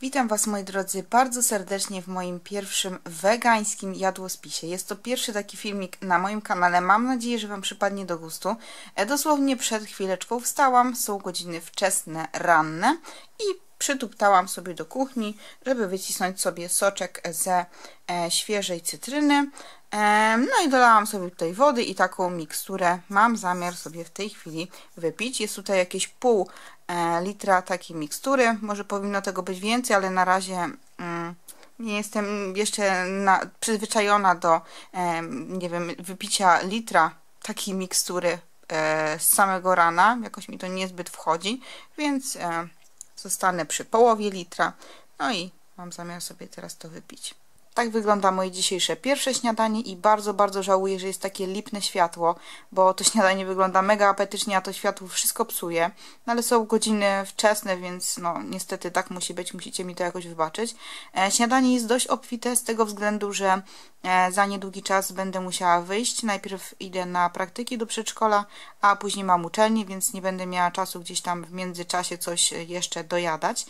Witam Was moi drodzy bardzo serdecznie w moim pierwszym wegańskim jadłospisie. Jest to pierwszy taki filmik na moim kanale. Mam nadzieję, że Wam przypadnie do gustu. E, dosłownie przed chwileczką wstałam, są godziny wczesne, ranne i przytuptałam sobie do kuchni, żeby wycisnąć sobie soczek ze świeżej cytryny. E, no i dolałam sobie tutaj wody i taką miksturę mam zamiar sobie w tej chwili wypić. Jest tutaj jakieś pół e, litra takiej mikstury. Może powinno tego być więcej, ale na razie mm, nie jestem jeszcze na, przyzwyczajona do, e, nie wiem, wypicia litra takiej mikstury z samego rana. Jakoś mi to niezbyt wchodzi, więc zostanę przy połowie litra. No i mam zamiar sobie teraz to wypić. Tak wygląda moje dzisiejsze pierwsze śniadanie i bardzo, bardzo żałuję, że jest takie lipne światło, bo to śniadanie wygląda mega apetycznie, a to światło wszystko psuje. No ale są godziny wczesne, więc no niestety tak musi być, musicie mi to jakoś wybaczyć. E, śniadanie jest dość obfite z tego względu, że e, za niedługi czas będę musiała wyjść. Najpierw idę na praktyki do przedszkola, a później mam uczelnię, więc nie będę miała czasu gdzieś tam w międzyczasie coś jeszcze dojadać.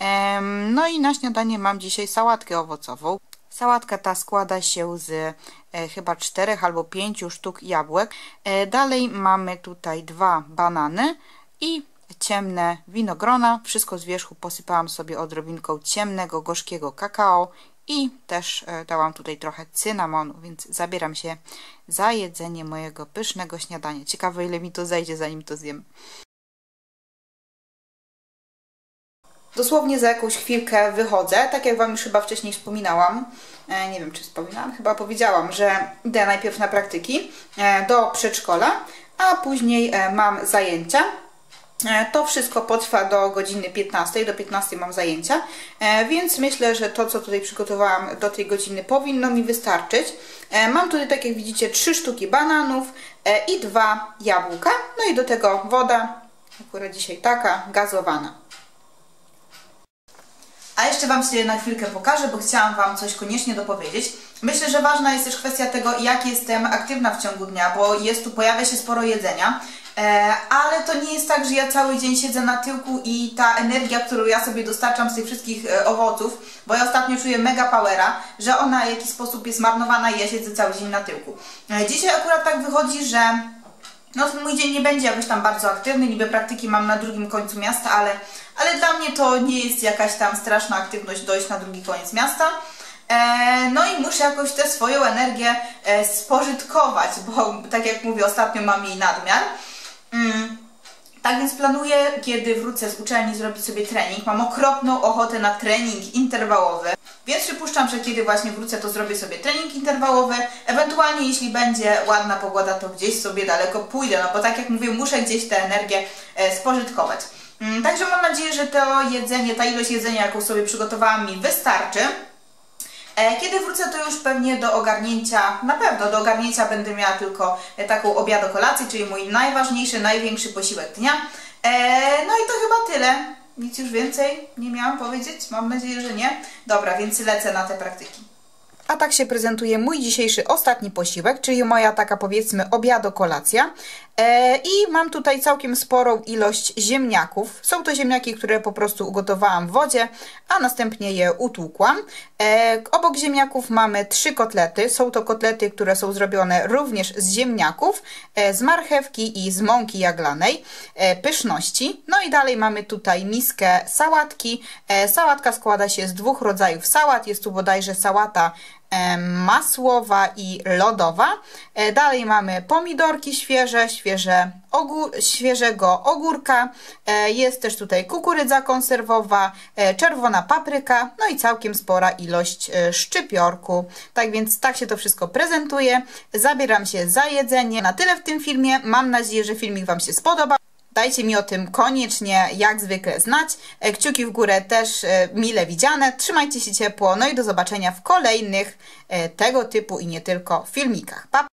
E, no i na śniadanie mam dzisiaj sałatkę owocową. Sałatka ta składa się z e, chyba czterech albo pięciu sztuk jabłek. E, dalej mamy tutaj dwa banany i ciemne winogrona. Wszystko z wierzchu posypałam sobie odrobinką ciemnego, gorzkiego kakao i też e, dałam tutaj trochę cynamonu, więc zabieram się za jedzenie mojego pysznego śniadania. Ciekawe ile mi to zajdzie zanim to zjem. Dosłownie za jakąś chwilkę wychodzę, tak jak Wam już chyba wcześniej wspominałam, e, nie wiem czy wspominałam, chyba powiedziałam, że idę najpierw na praktyki e, do przedszkola, a później e, mam zajęcia. To wszystko potrwa do godziny 15, do 15 mam zajęcia, więc myślę, że to co tutaj przygotowałam do tej godziny powinno mi wystarczyć. Mam tutaj, tak jak widzicie, trzy sztuki bananów i dwa jabłka, no i do tego woda, akurat dzisiaj taka, gazowana. Jeszcze Wam się na chwilkę pokażę, bo chciałam Wam coś koniecznie dopowiedzieć. Myślę, że ważna jest też kwestia tego, jak jestem aktywna w ciągu dnia, bo jest tu, pojawia się sporo jedzenia. E, ale to nie jest tak, że ja cały dzień siedzę na tyłku i ta energia, którą ja sobie dostarczam z tych wszystkich e, owoców, bo ja ostatnio czuję mega powera, że ona w jakiś sposób jest marnowana i ja siedzę cały dzień na tyłku. E, dzisiaj akurat tak wychodzi, że no mój dzień nie będzie jakoś tam bardzo aktywny, niby praktyki mam na drugim końcu miasta, ale, ale dla mnie to nie jest jakaś tam straszna aktywność dojść na drugi koniec miasta. E, no i muszę jakoś tę swoją energię e, spożytkować, bo tak jak mówię, ostatnio mam jej nadmiar. Mm. Tak więc planuję, kiedy wrócę z uczelni, zrobić sobie trening. Mam okropną ochotę na trening interwałowy. Więc przypuszczam, że kiedy właśnie wrócę, to zrobię sobie trening interwałowy. Ewentualnie, jeśli będzie ładna pogoda, to gdzieś sobie daleko pójdę. No bo tak jak mówię, muszę gdzieś tę energię e, spożytkować. Mm, także mam nadzieję, że to jedzenie, ta ilość jedzenia, jaką sobie przygotowałam mi wystarczy. E, kiedy wrócę, to już pewnie do ogarnięcia, na pewno do ogarnięcia będę miała tylko e, taką obiad kolację, czyli mój najważniejszy, największy posiłek dnia. E, no i to chyba tyle. Nic już więcej nie miałam powiedzieć? Mam nadzieję, że nie. Dobra, więc lecę na te praktyki. A tak się prezentuje mój dzisiejszy ostatni posiłek, czyli moja taka powiedzmy obiado-kolacja. E, I mam tutaj całkiem sporą ilość ziemniaków. Są to ziemniaki, które po prostu ugotowałam w wodzie, a następnie je utłukłam. E, obok ziemniaków mamy trzy kotlety. Są to kotlety, które są zrobione również z ziemniaków, e, z marchewki i z mąki jaglanej, pyszności. No i dalej mamy tutaj miskę sałatki. Sałatka składa się z dwóch rodzajów sałat. Jest tu bodajże sałata masłowa i lodowa. Dalej mamy pomidorki świeże, świeże ogór, świeżego ogórka, e, jest też tutaj kukurydza konserwowa, e, czerwona papryka, no i całkiem spora ilość e, szczypiorku. Tak więc tak się to wszystko prezentuje. Zabieram się za jedzenie. Na tyle w tym filmie. Mam nadzieję, że filmik Wam się spodoba. Dajcie mi o tym koniecznie, jak zwykle, znać. Kciuki w górę też mile widziane. Trzymajcie się ciepło, no i do zobaczenia w kolejnych tego typu i nie tylko filmikach. Pa!